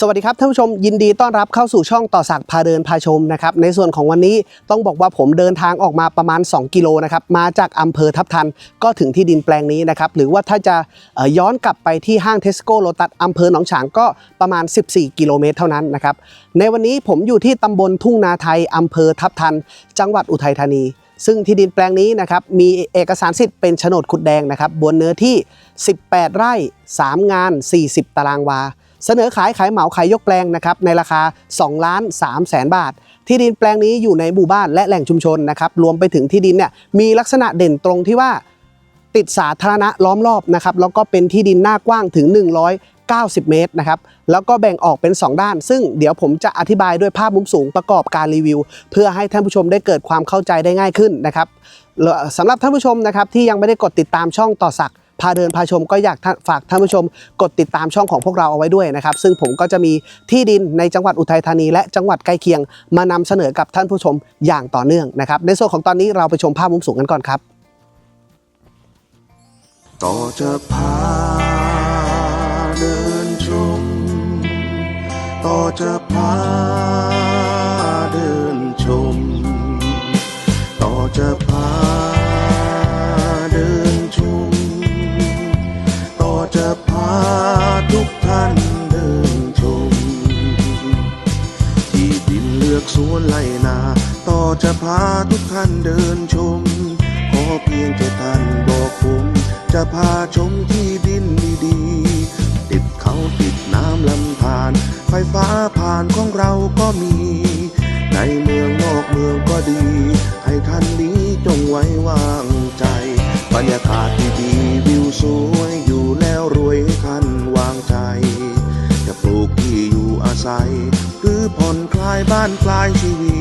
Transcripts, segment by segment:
สวัสดีครับท่านผู้ชมยินดีต้อนรับเข้าสู่ช่องต่อสักพาเดินพาชมนะครับในส่วนของวันนี้ต้องบอกว่าผมเดินทางออกมาประมาณ 2 กิโลนะครับมาจากอำเภอทับทันก็ถึงที่ดินแปลงนี้นะครับหรือว่าถ้าจะย้อนกลับไปที่ห้างเทสโก้โลตัสอำเภอหนองฉางก็ประมาณ 14 กิโลเมตรเท่านั้นนะครับในวันนี้ผมอยู่ที่ตำบลทุ่งนาไทยอำเภอทับทัน จังหวัดอุทัยธานีซึ่งที่ดินแปลงนี้นะครับมีเอกสารสิทธิ์เป็นโฉนดขุดแดงนะครับบนเนื้อที่ 18 ไร่ 3 งาน 40 ตารางวา เสนอขายขายเหมาขายยกแปลงนะครับในราคา2ล้าน3แสนบาท ที่ดินแปลงนี้อยู่ในหมู่บ้านและแหล่งชุมชนนะครับรวมไปถึงที่ดินเนี่ยมีลักษณะเด่นตรงที่ว่าติดสาธารณะล้อมรอบนะครับแล้วก็เป็นที่ดินหน้ากว้างถึง 190 เมตรนะครับแล้วก็แบ่งออกเป็น 2 ด้าน ซึ่งเดี๋ยวผมจะอธิบายด้วยภาพมุมสูงประกอบการรีวิว เพื่อให้ท่านผู้ชมได้เกิดความเข้าใจได้ง่ายขึ้นนะครับสำหรับท่านผู้ชมนะครับที่ยังไม่ได้กดติดตามช่องต่อสักดิ์ พาเดินพาชมก็อยากฝากท่านผู้ชม กดติดตามช่องของพวกเราเอาไว้ด้วยนะครับ ซึ่งผมก็จะมีที่ดินในจังหวัดอุทัยธานี และจังหวัดใกล้เคียง มานำเสนอกับท่านผู้ชมอย่างต่อเนื่องนะครับ ในส่วนของตอนนี้เราไปชมภาพมุมสูงกันก่อนครับ ต่อจะพาเดินชม ต่อจะพา วนไล่นา ต่อจะพาทุกท่านเดินชม ขอเพียงแค่ท่านบอกผม จะพาชมที่ดินดีๆ ติดเขาติดน้ำลำธารไฟฟ้าผ่านของเราก็มี ในเมืองนอกเมืองก็ดี ให้ท่านนี้จงไว้วางใจ บรรยากาศดีๆวิวสวยอยู่แล้วรวยให้ท่านวางใจ จะปลูกที่อยู่อาศัย ผ่อนคลายบ้านคลายชีวิ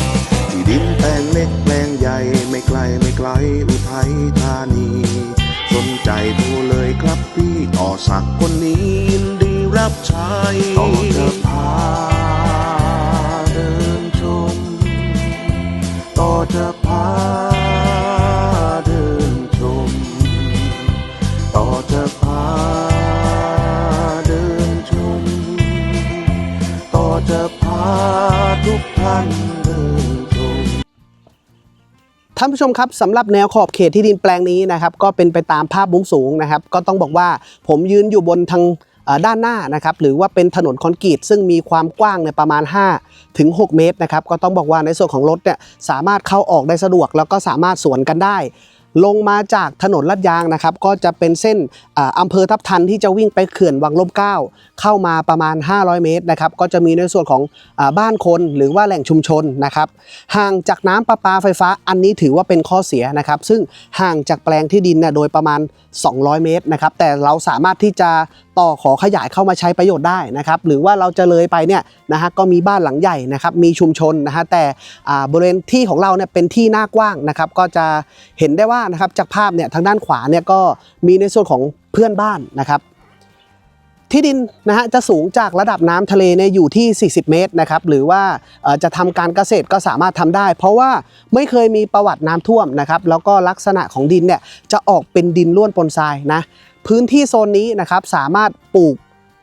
ตที่ดินแปลงเล็กแปลงใหญ่ไม่ไกลไม่ไกลอุทัยธานี สนใจโทรเลยครับพี่ต่อสักคนนี้ยินดีรับใช้ต่อจะพาเดินชมต่อจะพ ท่านผู้ชมครับสำหรับแนวขอบเขตที่ดินแปลงนี้นะครับก็เป็นไปตามภาพมุมสูงนะครับ ก็ต้องบอกว่าผมยืนอยู่บนทางด้านหน้านะครับหรือว่าเป็นถนนคอนกรีตซึ่งมีความกว้างในประมาณ 5 ถึง 6 เมตรนะครับก็ต้องบอกว่าในส่วนของรถเนี่ยสามารถเข้าออกได้สะดวก แล้วก็สามารถสวนกันได้ ลงมาจากถนนลาดยางนะครับ ก็จะเป็นเส้นอ่าอำเภอทับทันที่จะวิ่งไปเขื่อนวังลมเก้าเข้ามาประมาณ 500 เมตรนะครับ ก็จะมีในส่วนของอบ้านคนหรือว่าแหล่งชุมชนนะครับ ห่างจากน้ำประปาไฟฟ้าอันนี้ถือว่าเป็นข้อเสียนะครับ ซึ่งห่างจากแปลงที่ดินเนี่ยโดยประมาณ 200 เมตรนะครับ แต่เราสามารถที่จะ ต่อขอขยายเข้ามาใช้ประโยชน์ได้นะครับหรือว่าเราจะเลยไปเนี่ยนะฮะก็มีบ้านหลังใหญ่นะครับมีชุมชนนะฮะแต่บริเวณที่ของเราเนี่ยเป็นที่หน้ากว้างนะครับก็จะเห็นได้ว่านะครับจากภาพเนี่ยทางด้านขวาเนี่ยก็มีในส่วนของเพื่อนบ้านนะครับที่ดินนะฮะจะสูงจากระดับน้ำทะเลเนี่ยอยู่ที่ 40 เมตรนะครับหรือว่าจะทำการเกษตรก็สามารถทำได้ เพราะว่าไม่เคยมีประวัติน้ำท่วมนะครับแล้วก็ลักษณะของดินเนี่ยจะออกเป็นดินล้วนปนทรายนะ พื้นที่โซนนี้นะครับสามารถปลูก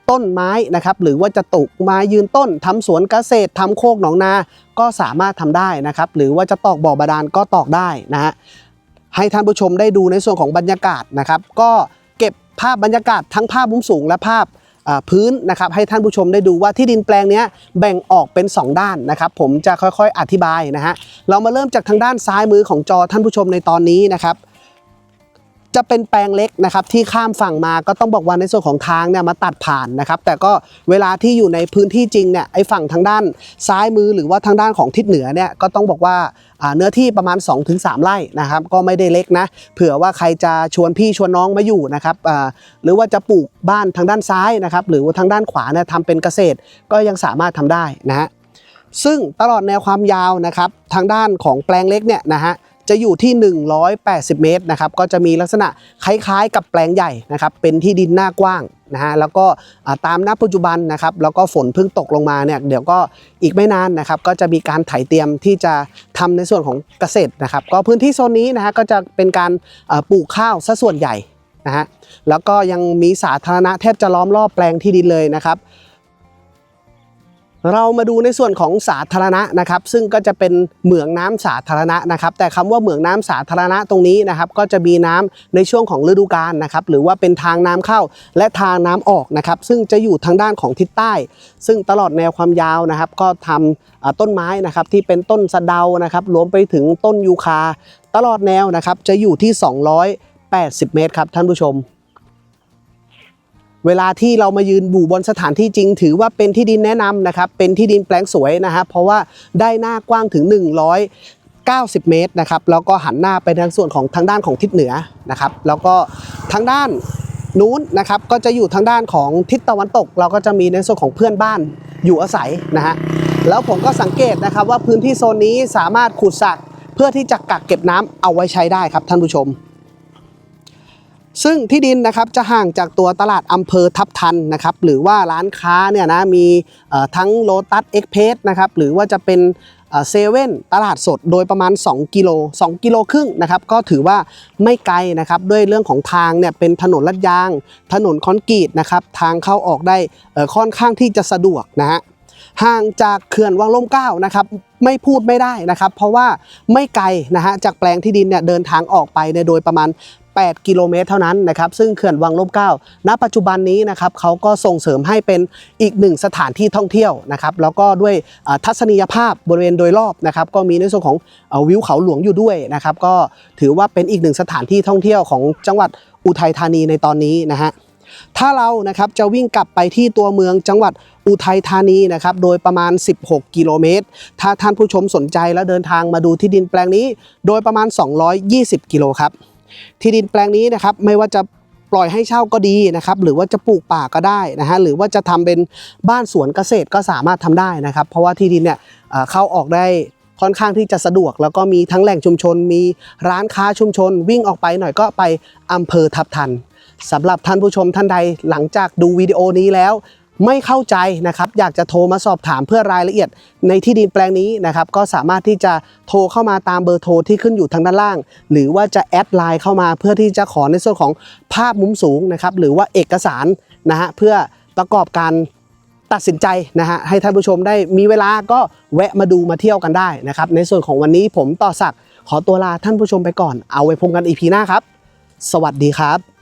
ต้นไม้นะครับหรือว่าจะตกไม้ยืนต้นทำสวนเกษตรทำโคกหนองนา ก็สามารถทำได้นะครับ หรือว่าจะตอกบ่อบาดาลก็ตอกได้นะฮะให้ท่านผู้ชมได้ดูในส่วนของบรรยากาศนะครับ ก็เก็บภาพบรรยากาศทั้งภาพมุมสูงและภาพพื้นนะครับให้ท่านผู้ชมได้ดูว่าที่ดินแปลงนี้แบ่งออกเป็น 2 ด้านนะครับ ผมจะค่อยๆอธิบายนะฮะเรามาเริ่มจากทางด้านซ้ายมือของจอท่านผู้ชมในตอนนี้นะครับ จะเป็นแปลงเล็กนะครับที่ข้ามฝั่งมาก็ต้องบอกว่าในส่วนของทางเนี่ยมาตัดผ่านนะครับ แต่ก็เวลาที่อยู่ในพื้นที่จริงเนี่ยไอ้ฝั่งทางด้านซ้ายมือหรือว่าทางด้านของทิศเหนือเนี่ยก็ต้องบอกว่าเนื้อที่ประมาณ 2-3 ไร่นะครับ ก็ไม่ได้เล็กนะ เผื่อว่าใครจะชวนพี่ชวนน้องมาอยู่นะครับหรือว่าจะปลูกบ้านทางด้านซ้ายนะครับ หรือว่าทางด้านขวาเนี่ยทำเป็นเกษตรก็ยังสามารถทำได้นะฮะซึ่งตลอดแนวความยาวนะครับ ทางด้านของแปลงเล็กเนี่ยนะฮะ จะอยู่ที่ 180 เมตรนะครับก็จะมีลักษณะคล้ายๆ กับแปลงใหญ่นะครับเป็นที่ดินหน้ากว้างนะฮะแล้วก็อ่าตามณปัจจุบันนะครับแล้วก็ฝนเพิ่งตกลงมาเนี่ยเดี๋ยวก็อีกไม่นานนะครับก็จะมีการไถเตรียมที่จะทำในส่วนของเกษตรนะครับก็พื้นที่โซนนี้นะฮะก็จะเป็นการปลูกข้าวซะส่วนใหญ่นะฮะแล้วก็ยังมีสาธารณะแทบจะล้อมรอบแปลงที่ดินเลยนะครับ เรามาดูในส่วนของสาธารณะนะครับ ซึ่งก็จะเป็นเหมืองน้ำสาธารณะนะครับ แต่คำว่าเหมืองน้ำสาธารณะตรงนี้นะครับ ก็จะมีน้ำในช่วงของฤดูกาลนะครับ หรือว่าเป็นทางน้ำเข้าและทางน้ำออกนะครับ ซึ่งจะอยู่ทางด้านของทิศใต้ ซึ่งตลอดแนวความยาวนะครับ ก็ทำอ่าต้นไม้นะครับที่เป็นต้นสะเดานะครับรวมไปถึงต้นยูคา ตลอดแนวนะครับจะอยู่ที่ 280 เมตรครับท่านผู้ชม เวลาที่เรามายืนอยู่บนสถานที่จริง ถือว่าเป็นที่ดินแนะนำนะครับ เป็นที่ดินแปลงสวยนะครับเพราะว่าได้หน้ากว้างถึง 190 เมตรนะครับแล้วก็หันหน้าไปทางส่วนของทางด้านของทิศเหนือนะครับ แล้วก็ทางด้านนู้นนะครับก็จะอยู่ทางด้านของทิศตะวันตก เราก็จะมีในส่วนของเพื่อนบ้านอยู่อาศัยนะฮะแล้วผมก็สังเกตนะครับว่าพื้นที่โซนนี้สามารถขุดสระเพื่อที่จะกักเก็บน้ำเอาไว้ใช้ได้ครับท่านผู้ชม ซึ่งที่ดินนะครับจะห่างจากตัวตลาดอำเภอทับทันนะครับหรือว่าร้านค้าเนี่ยนะมีทั้งโลตัสเอ็กเพสนะครับหรือว่าจะเป็นเซเว่นตลาดสดโดยประมาณ 2 กิโล2กิโลครึ่งนะครับก็ถือว่าไม่ไกลนะครับด้วยเรื่องของทางเนี่ยเป็นถนนลาดยาง ถนนคอนกรีตนะครับทางเข้าออกได้ค่อนข้างที่จะสะดวกนะฮะห่างจากเขื่อนวังลมเก้านะครับไม่พูดไม่ได้นะครับ เพราะว่าไม่ไกลนะฮะจากแปลงที่ดินเนี่ยเดินทางออกไปในโดยประมาณ 8 กิโลเมตรเท่านั้นนะครับซึ่งเขื่อนวังลมเก้าณปัจจุบันนี้นะครับเขาก็ส่งเสริมให้เป็นอีกหนึ่งสถานที่ท่องเที่ยวนะครับแล้วก็ด้วยทัศนียภาพบริเวณโดยรอบนะครับก็มีในส่วนของวิวเขาหลวงอยู่ด้วยนะครับก็ถือว่าเป็นอีกหนึ่งสถานที่ท่องเที่ยวของจังหวัดอุทัยธานีในตอนนี้นะฮะถ้าเรานะครับจะวิ่งกลับไปที่ตัวเมืองจังหวัดอุทัยธานีนะครับโดยประมาณ 16 กิโลเมตร ถ้าท่านผู้ชมสนใจและเดินทางมาดูที่ดินแปลงนี้ โดยประมาณ 220 กิโลครับ ที่ดินแปลงนี้นะครับไม่ว่าจะปล่อยให้เช่าก็ดีนะครับหรือว่าจะปลูกป่าก็ได้นะฮะหรือว่าจะทำเป็นบ้านสวนเกษตรก็สามารถทำได้นะครับ เพราะว่าที่ดินเนี่ยเอ่อเข้าออกได้ค่อนข้างที่จะสะดวก แล้วก็มีทั้งแหล่งชุมชน มีร้านค้าชุมชน วิ่งออกไปหน่อยก็ไปอำเภอทับทันสำหรับท่านผู้ชมท่านใดหลังจากดูวิดีโอนี้แล้ว ไม่เข้าใจนะครับอยากจะโทรมาสอบถามเพื่อรายละเอียดในที่ดินแปลงนี้นะครับก็สามารถที่จะโทรเข้ามาตามเบอร์โทรที่ขึ้นอยู่ทางด้านล่าง หรือว่าจะแอดไลน์เข้ามาเพื่อที่จะขอในส่วนของภาพมุมสูงนะครับหรือว่าเอกสารนะฮะเพื่อประกอบการตัดสินใจนะฮะให้ท่านผู้ชมได้มีเวลาก็แวะมาดูมาเที่ยวกันได้นะครับในส่วนของวันนี้ผมต่อศักขอตัวลาท่านผู้ชมไปก่อนเอาไว้พบกันอีพีหน้าครับ สวัสดีครับ